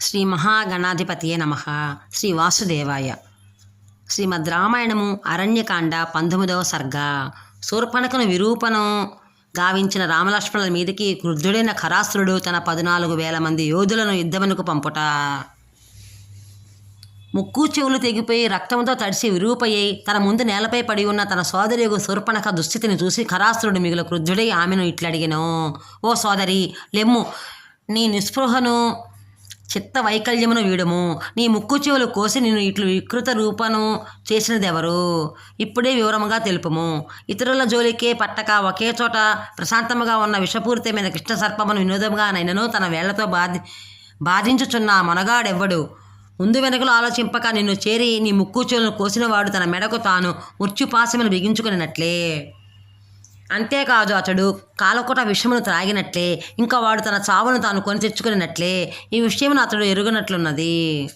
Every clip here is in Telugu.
శ్రీ మహాగణాధిపతియే నమ. శ్రీ వాసుదేవాయ. శ్రీమద్ రామాయణము అరణ్యకాండ పంతొమ్మిదవ సర్గ. శూర్పణకును విరూపను గావించిన రామలక్ష్మణుల మీదకి క్రుద్ధుడైన ఖరాసురుడు తన పద్నాలుగు వేల మంది యోధులను యుద్ధమునకు పంపుట. ముక్కు చెవులు తెగిపోయి రక్తంతో తడిసి విరూపయ్యి తన ముందు నేలపై పడి ఉన్న తన సోదరి శూర్పణక దుస్థితిని చూసి ఖరాసురుడు మిగిలిన క్రుద్ధుడై ఆమెను ఇట్లడిగెను. ఓ సోదరి లెమ్ము నీ నిస్పృహను చిత్త వైకల్యమును వీడము. నీ ముక్కు చెవులు కోసి నిన్ను ఇట్లు వికృత రూపను చేసినదెవరు? ఇప్పుడే వివరముగా తెలుపుము. ఇతరుల జోలికే పట్టక ఒకే చోట ప్రశాంతముగా ఉన్న విషపూరితమైన కృష్ణ సర్పమును వినోదముగా నైనను తన వేళ్ళతో బాధి బాధించుచున్న మనగాడెవ్వడు? ముందు వెనుకలు ఆలోచింపక నిన్ను చేరి నీ ముక్కు చెవులను కోసినవాడు తన మెడకు తాను మృత్యుపాశమును బిగించుకున్నట్లే. అంతేకాదు అతడు కాలకొట విషమును త్రాగినట్లే ఇంకా వాడు తన చావును తాను కొని తెచ్చుకున్నట్లే. ఈ విషయమును అతడు ఎరుగునట్లున్నది.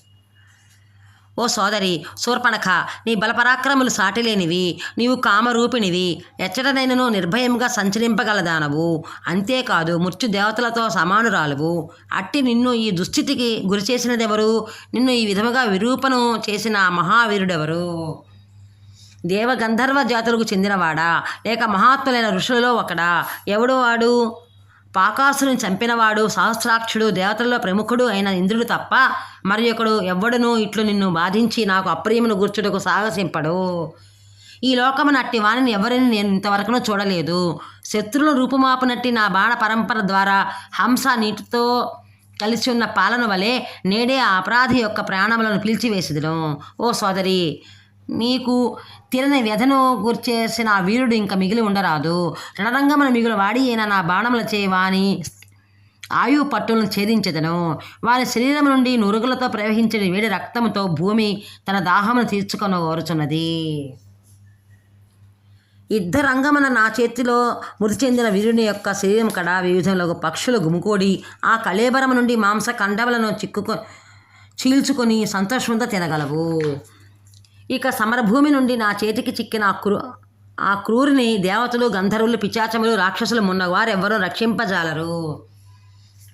ఓ సోదరి శూర్పణఖ నీ బలపరాక్రములు సాటిలేనివి నీవు కామరూపిణివి ఎచ్చటనైనను నిర్భయంగా సంచరింపగలదానవు. అంతేకాదు మృత్యు దేవతలతో సమానురాలువు. అట్టి నిన్ను ఈ దుస్థితికి గురిచేసినదెవరు? నిన్ను ఈ విధముగా విరూపను చేసిన మహావీరుడెవరు? దేవగంధర్వ జాతులకు చెందినవాడా? లేక మహాత్ములైన ఋషులలో ఒకడా? ఎవడో వాడు? పాకాసుని చంపినవాడు సహస్రాక్షుడు దేవతల్లో ప్రముఖుడు అయిన ఇంద్రుడు తప్ప మరి ఒకడు ఎవ్వడును ఇట్లు నిన్ను బాధించి నాకు అప్రియమును గుర్చుటకు సాహసింపడు. ఈ లోకమునట్టి వాణిని ఎవరిని నేను ఇంతవరకును చూడలేదు. శత్రువుల రూపుమాపునట్టి నా బాణ పరంపర ద్వారా హంస నీటితో కలిసి ఉన్న పాలన వలె నేడే ఆ అపరాధి యొక్క ప్రాణములను పిలిచివేసిదును. ఓ సోదరి నీకు తిరని వ్యధను గుర్చేసిన ఆ వీరుడు ఇంకా మిగిలి ఉండరాదు. రణరంగమున మిగులు వాడి అయిన నా బాణముల చేవాని ఆయు పట్టులను ఛేదించదను. వారి శరీరం నుండి నురుగులతో ప్రవహించిన వేడి రక్తముతో భూమి తన దాహమును తీర్చుకొని ఓరుచున్నది యుద్ధరంగమున నా చేతిలో మృతి చెందిన వీరుని యొక్క శరీరం కడ వివిధంలో పక్షులు గుమికూడి ఆ కళేబరం నుండి మాంస కండములను చిక్కుకొని చీల్చుకొని సంతోషంతో తినగలవు. ఇక సమరభూమి నుండి నా చేతికి చిక్కిన ఆ క్రూ ఆ క్రూరిని దేవతలు గంధర్వులు పిచాచములు రాక్షసులు మున్నవారు రక్షింపజాలరు.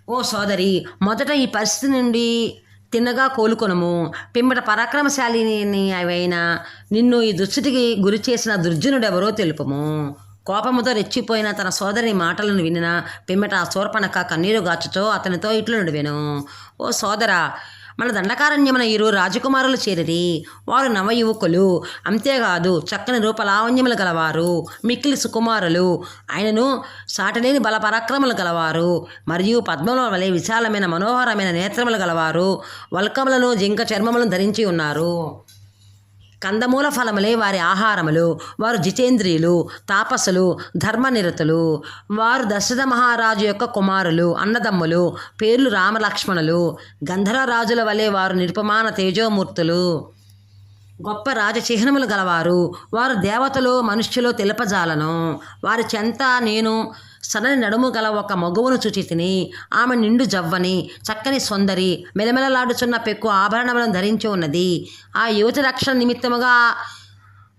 ఓ సోదరి మొదట ఈ పరిస్థితి నుండి తిన్నగా కోలుకొనము. పిమ్మట పరాక్రమశాలిని అయిన నిన్ను ఈ దుస్థితికి గురి చేసిన దుర్జునుడెవరో తెలుపము. కోపముతో రెచ్చిపోయిన తన సోదరి మాటలను వినిన పిమ్మట ఆ శూర్పణక కన్నీరు గాచుతో అతనితో ఇట్లు నడివెను. ఓ సోదరా మన దండకారణ్యమున ఇరు రాజకుమారులు చేరిరి. వారు నవయువకులు. అంతేకాదు చక్కని రూపలావణ్యములు గలవారు. మిక్కిలి సుకుమారులు. ఆయనను సాటలేని బలపరాక్రములు గలవారు. మరియు పద్మముల వలె విశాలమైన మనోహరమైన నేత్రములు గలవారు. వల్కములను జింక చర్మములను ధరించి ఉన్నారు. కందమూల ఫలములే వారి ఆహారములు వారు జితేంద్రియులు తాపసులు ధర్మనిరతులు. వారు దశరథ మహారాజు యొక్క కుమారులు అన్నదమ్ములు పేర్లు రామలక్ష్మణులు. గంధర్వరాజుల వలె వారు నిరుపమాన తేజోమూర్తులు. గొప్ప రాజచిహ్నములు గలవారు. వారు దేవతలు మనుష్యులు తెలుపజాలను. వారి చెంత నేను సడని నడుము గల ఒక మగువును చూచి తిని ఆమె నిండు జవ్వని చక్కని సుందరి మెలమెలలాడుచున్న పెక్కు ఆభరణములను ధరించి ఉన్నది. ఆ యువతి రక్షణ నిమిత్తముగా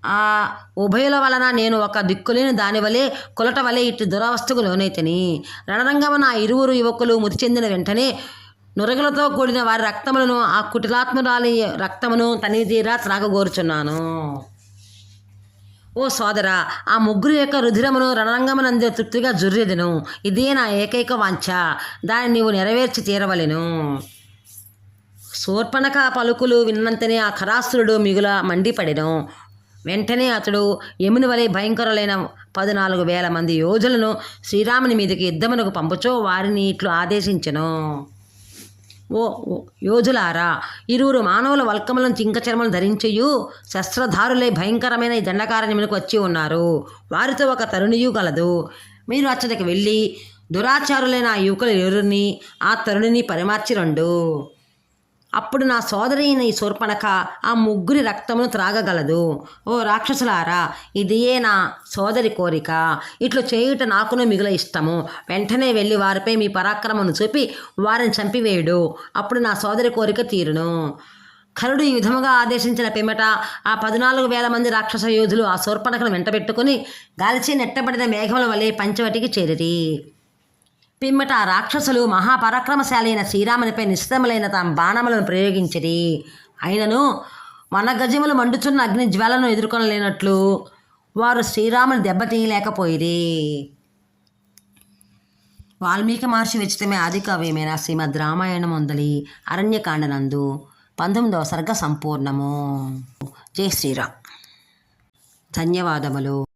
ఆ ఉభయుల వలన నేను ఒక దిక్కులేని దాని వలె కులట వలె ఇటు దురవస్థకు లోనైతిని రణరంగమున ఆ ఇరువురు యువకులు మృతి చెందిన వెంటనే నురగలతో కూడిన వారి రక్తములను ఆ కుటిలాత్మరాలి రక్తమును తనిదీరా త్రాగగోరుచున్నాను. ఓ సోదరా ఆ ముగ్గురు యొక్క రుధిరమును రణరంగమునందే తృప్తిగా జుర్రెదను. ఇదే నా ఏకైక వాంఛ. దాన్ని నీవు నెరవేర్చి తీరవలెను. శూర్పణక పలుకులు విన్నంతనే ఆ ఖరాసురుడు మిగుల మండిపడెను. వెంటనే అతడు యముని వలె భయంకరులైన పద్నాలుగు వేల మంది యోధులను శ్రీరాముని మీదకి యుద్ధమునకు పంపుచో వారిని ఇట్లు ఆదేశించెను. ఓ యోధులారా ఇరువురు మానవుల వల్కములను చింక చర్మలు ధరించయు శస్త్రధారులై భయంకరమైన ఈ దండకారణ్యములకు వచ్చి ఉన్నారు. వారితో ఒక తరుణియు గలదు. మీరు అచ్చటికి వెళ్ళి దురాచారులైన ఆ యువకులు ఎవరిని ఆ తరుణిని పరిమార్చి రండు. అప్పుడు నా సోదరి అయిన ఈ శూర్పణక ఆ ముగ్గురి రక్తమును త్రాగగలదు. ఓ రాక్షసులారా ఇదియే నా సోదరి కోరిక. ఇట్లు చేయుట నాకును మిగుల ఇష్టము. వెంటనే వెళ్ళి వారిపై మీ పరాక్రమను చూపి వారిని చంపివేయుడు. అప్పుడు నా సోదరి కోరిక తీరును. ఖరుడు ఈ విధముగా ఆదేశించిన పిమ్మట ఆ పద్నాలుగు వేల మంది రాక్షస యోధులు ఆ శూర్పణకను వెంటబెట్టుకుని గాలిచి నెట్టబడిన మేఘముల వలె పంచవటికి చేరిరి. పిమ్మట రాక్షసులు మహాపరాక్రమశాలైన శ్రీరామునిపై నిశ్చితములైన తమ బాణములను ప్రయోగించిరి. అయినను మన గజములు మండుచున్న అగ్ని జ్వాలను ఎదుర్కొనలేనట్లు వారు శ్రీరాముని దెబ్బతీయలేకపోయిరి. వాల్మీకి మహర్షి విచితమే ఆది కావ్యమైన శ్రీమద్ రామాయణం ఉందలి అరణ్యకాండనందు. పంతొమ్మిదవ సర్గ సంపూర్ణము. జై శ్రీరామ్. ధన్యవాదములు.